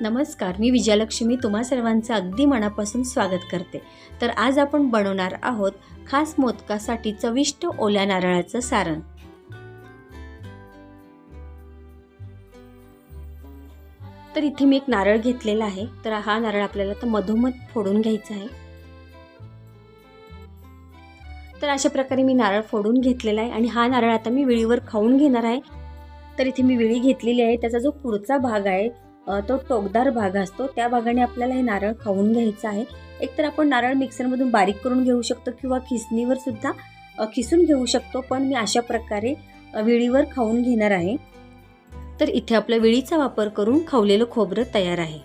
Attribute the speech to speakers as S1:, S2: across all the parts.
S1: नमस्कार मी विजयालक्ष्मी तुम्हा सर्वांचं अगदी मनापासून स्वागत करते. तर आज आपण बनवणार आहोत खास मोदकासाठी चविष्ट ओल्या नारळाचं सारण. तर इथे मी एक नारळ घेतलेला आहे. तर हा नारळ आपल्याला तर मधोमध फोडून घ्यायचा आहे. तर अशा प्रकारे मी नारळ फोडून घेतलेला आहे आणि हा नारळ आता मी विळीवर खाऊन घेणार आहे. तर इथे मी विळी घेतलेली आहे. त्याचा जो पुढचा भाग आहे तो टोकदार भाग असतो. त्या भागाने आपल्याला हे नारळ खाऊन घ्यायचं आहे. एकतर आपण नारळ मिक्सरमधून बारीक करून घेऊ शकतो किंवा खिसणीवर सुद्धा खिसून घेऊ शकतो. पण मी अशा प्रकारे विळीवर खाऊन घेणार आहे. तर इथे आपल्या विळीचा वापर करून खावलेलं खोबरं तयार आहे.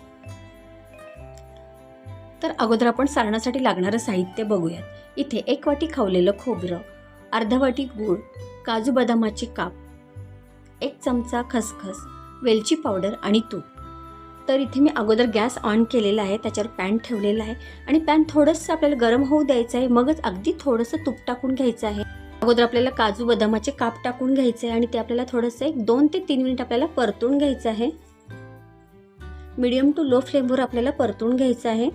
S1: तर अगोदर आपण सारणासाठी लागणारं साहित्य बघूयात. इथे एक वाटी खावलेलं खोबरं अर्धा वाटी गूळ काजू बदामाचे काप एक चमचा खसखस वेलची पावडर आणि तूप. तर इथे मी अगोदर गॅस ऑन केलेला आहे त्याच्यावर पॅन ठेवलेला आहे. आणि पॅन थोडंसं आपल्याला गरम होऊ द्यायचं आहे मगच अगदी थोडंसं तूप टाकून घ्यायचं आहे. अगोदर आपल्याला काजू बदामाचे काप टाकून घ्यायचे आहे आणि ते आपल्याला थोडंसं एक दोन ते तीन मिनिट आपल्याला परतून घ्यायचं आहे. मीडियम टू लो फ्लेमवर आपल्याला परतून घ्यायचं आहे.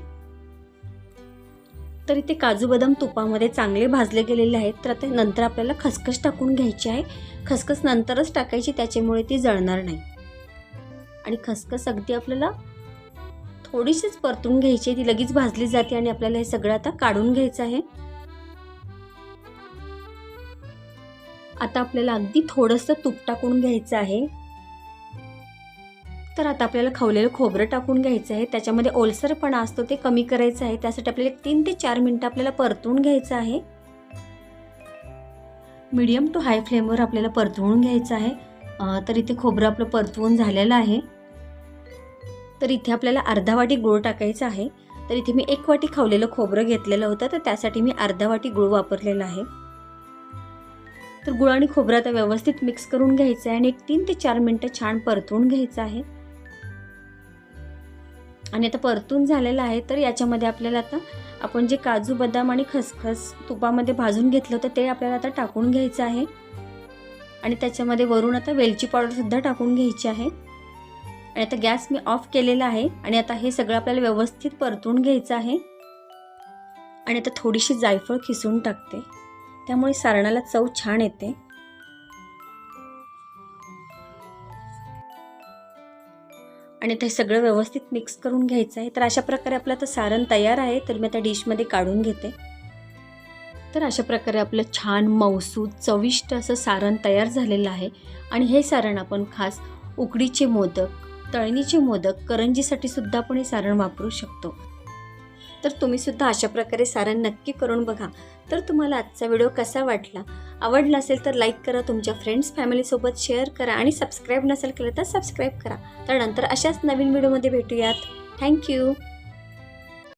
S1: तर इथे काजू बदाम तुपामध्ये चांगले भाजले गेलेले आहेत तर आता नंतर आपल्याला खसखस टाकून घ्यायची आहे. खसखस नंतरच टाकायची त्याच्यामुळे ती जळणार नाही. आणि खसखस अगदी आपल्याला थोडीशीच परतून घ्यायची आहे. ती लगेच भाजली जाते आणि आपल्याला हे सगळं आता काढून घ्यायचं आहे. आता आपल्याला अगदी थोडंसं तूप टाकून घ्यायचं आहे. तर आता आपल्याला खवलेलं खोबरं टाकून घ्यायचं आहे. त्याच्यामध्ये ओलसरपणा असतो ते कमी करायचं आहे. त्यासाठी आपल्याला एक तीन ते चार मिनटं आपल्याला परतवून घ्यायचं आहे. मीडियम टू हाय फ्लेमवर आपल्याला परतवून घ्यायचं आहे. तर इथे खोबरं आपलं परतवून झालेलं आहे. तर इथे आपल्याला अर्धा वाटी गूळ टाकायचा आहे. तर इथे मी एक वाटी खावलेलं खोबरं घेतलेलं होतं तर त्यासाठी मी अर्धा वाटी गूळ वापरलेला आहे. तर गुळ आणि खोबरं आता व्यवस्थित मिक्स करून घ्यायचं आहे आणि एक तीन ते चार मिनटं छान परतून घ्यायचं आहे. आणि आता परतून झालेलं आहे तर याच्यामध्ये आपल्याला आता आपण जे काजू बदाम आणि खसखस तुपामध्ये भाजून घेतलं होतं ते आपल्याला आता टाकून घ्यायचं आहे. आणि त्याच्यामध्ये वरून आता वेलची पावडरसुद्धा टाकून घ्यायची आहे. आणि आता गॅस मी ऑफ केलेला आहे आणि आता हे सगळं आपल्याला व्यवस्थित परतून घ्यायचं आहे. आणि आता थोडीशी जायफळ खिसून टाकते. त्यामुळे सारणाला चव छान येते. आणि ते सगळं व्यवस्थित मिक्स करून घ्यायचं आहे. तर अशा प्रकारे आपलं आता सारण तयार आहे. तर मी आता डिशमध्ये काढून घेते. तर अशा प्रकारे आपलं छान मौसूद चविष्ट असं सारण तयार झालेलं आहे. आणि हे सारण आपण खास उकडीचे मोदक तळणीचे मोदक करंजीसाठी सुद्धा आपण हे सारण वापरू शकतो. तर तुम्ही सुद्धा अशा प्रकारे सारण नक्की करून बघा. तर तुम्हाला आजचा व्हिडिओ कसा वाटला? आवडला असेल तर लाईक करा तुमच्या फ्रेंड्स फॅमिलीसोबत शेअर करा आणि सबस्क्राईब नसेल केलं तर सबस्क्राईब करा. तर नंतर अशाच नवीन व्हिडिओमध्ये भेटूयात. थँक्यू!